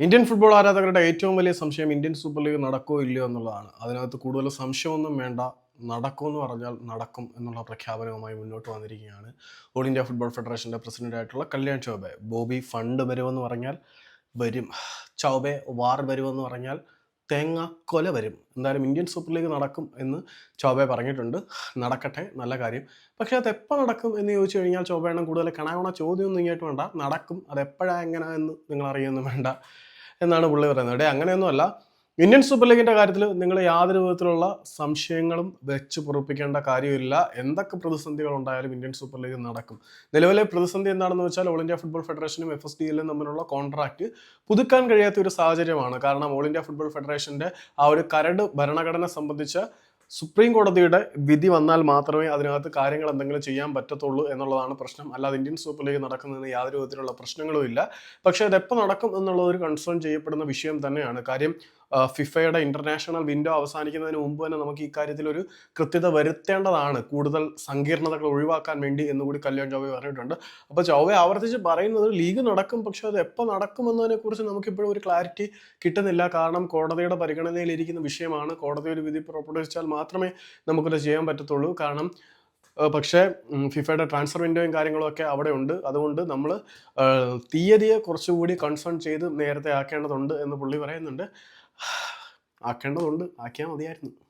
Indian football ആരാധകരുടെ ഏറ്റവും വലിയ സംശയം ഇന്ത്യൻ സൂപ്പർ ലീഗ് നടക്കോ ഇല്ലയോ എന്നുള്ളതാണ്. അതിനകത്ത് കൂടുതൽ സംശയമൊന്നും വേണ്ട. നടക്കും എന്ന് പറഞ്ഞാൽ നടക്കും എന്നുള്ള പ്രഖ്യാപനവുമായി മുന്നോട്ട് വന്നിരിക്കുകയാണ് ഓൾ ഇന്ത്യ ഫുട്ബോൾ ഫെഡറേഷന്റെ പ്രസിഡന്റായിട്ടുള്ള കല്യാൺ ചൗബെ. ബോബി ഫണ്ട് വരുമെന്ന് പറഞ്ഞാൽ വരും. ചൗബെ വാർ വരുമെന്ന് പറഞ്ഞാൽ തേങ്ങ കൊല വരും. എന്തായാലും ഇന്ത്യൻ സൂപ്പർ ലീഗ് നടക്കും എന്ന് ചോബെ പറഞ്ഞിട്ടുണ്ട്. നടക്കട്ടെ നല്ല കാര്യം. പക്ഷേ അത് എപ്പോൾ നടക്കും എന്ന് ചോദിച്ചു കഴിഞ്ഞാൽ ചോബയെണ്ണം കൂടുതൽ കണാവണ ചോദ്യമൊന്നും ഇങ്ങോട്ട് വേണ്ട. നടക്കും അത് എപ്പോഴാണ് എങ്ങനെ എന്ന് നിങ്ങൾ അറിയൊന്നും വേണ്ട. എന്നാണ് പുള്ളി പറയുന്നത്. ഇവിടെ അങ്ങനെയൊന്നുമല്ല. ഇന്ത്യൻ സൂപ്പർ ലീഗിന്റെ കാര്യത്തിൽ നിങ്ങൾ യാതൊരു വിധത്തിലുള്ള സംശയങ്ങളും വെച്ച് പൊറപ്പിക്കേണ്ട കാര്യമില്ല. എന്തൊക്കെ പ്രതിസന്ധികൾ ഉണ്ടായാലും ഇന്ത്യൻ സൂപ്പർ ലീഗ് നടക്കും. നിലവിലെ പ്രതിസന്ധി എന്താണെന്ന് വെച്ചാൽ ഓൾ ഇന്ത്യ ഫുട്ബോൾ ഫെഡറേഷനും എഫ് എസ് ഡി എല്ലും തമ്മിലുള്ള കോൺട്രാക്ട് പുതുക്കാൻ കഴിയാത്ത ഒരു സാഹചര്യമാണ്. കാരണം ഓൾ ഇന്ത്യ ഫുട്ബോൾ ഫെഡറേഷന്റെ ആ ഒരു കരട് ഭരണഘടന സംബന്ധിച്ച സുപ്രീം കോടതിയുടെ വിധി വന്നാൽ മാത്രമേ അതിനകത്ത് കാര്യങ്ങൾ എന്തെങ്കിലും ചെയ്യാൻ പറ്റത്തുള്ളൂ എന്നുള്ളതാണ് പ്രശ്നം. അല്ലാതെ ഇന്ത്യൻ സൂപ്പർ ലീഗ് നടക്കുന്നതിന് യാതൊരു വിധത്തിലുള്ള പ്രശ്നങ്ങളും ഇല്ല. പക്ഷേ അതെപ്പോൾ നടക്കും എന്നുള്ള ഒരു കൺസേൺ ചെയ്യപ്പെടുന്ന വിഷയം തന്നെയാണ്. കാര്യം ഫിഫയുടെ ഇന്റർനാഷണൽ വിൻഡോ അവസാനിക്കുന്നതിന് മുമ്പ് തന്നെ നമുക്ക് ഈ കാര്യത്തിൽ ഒരു കൃത്യത വരുത്തേണ്ടതാണ്. കൂടുതൽ സങ്കീർണതകൾ ഒഴിവാക്കാൻ വേണ്ടി എന്നുകൂടി കല്യാൺ ചൗബെ പറഞ്ഞിട്ടുണ്ട്. അപ്പോൾ ചൗബെ ആവർത്തിച്ച് പറയുന്നത് ലീഗ് നടക്കും പക്ഷെ അത് എപ്പോൾ നടക്കുമെന്നതിനെ കുറിച്ച് നമുക്കിപ്പോഴും ഒരു ക്ലാരിറ്റി കിട്ടുന്നില്ല. കാരണം കോടതിയുടെ പരിഗണനയിലിരിക്കുന്ന വിഷയമാണ്. കോടതി ഒരു വിധി പുറപ്പെടുവിച്ചാൽ മാത്രമേ നമുക്കത് ചെയ്യാൻ പറ്റത്തുള്ളൂ. കാരണം പക്ഷേ ഫിഫയുടെ ട്രാൻസ്ഫർ വിൻഡോയും കാര്യങ്ങളും ഒക്കെ അവിടെ ഉണ്ട്. അതുകൊണ്ട് നമ്മൾ തീയതിയെ കുറച്ചുകൂടി കൺസേൺ ചെയ്ത് നേരത്തെ ആക്കേണ്ടതുണ്ട് എന്ന് പുള്ളി പറയുന്നുണ്ട്. ആക്കേണ്ടതുണ്ട്. ആക്കിയാൽ മതിയായിരുന്നു.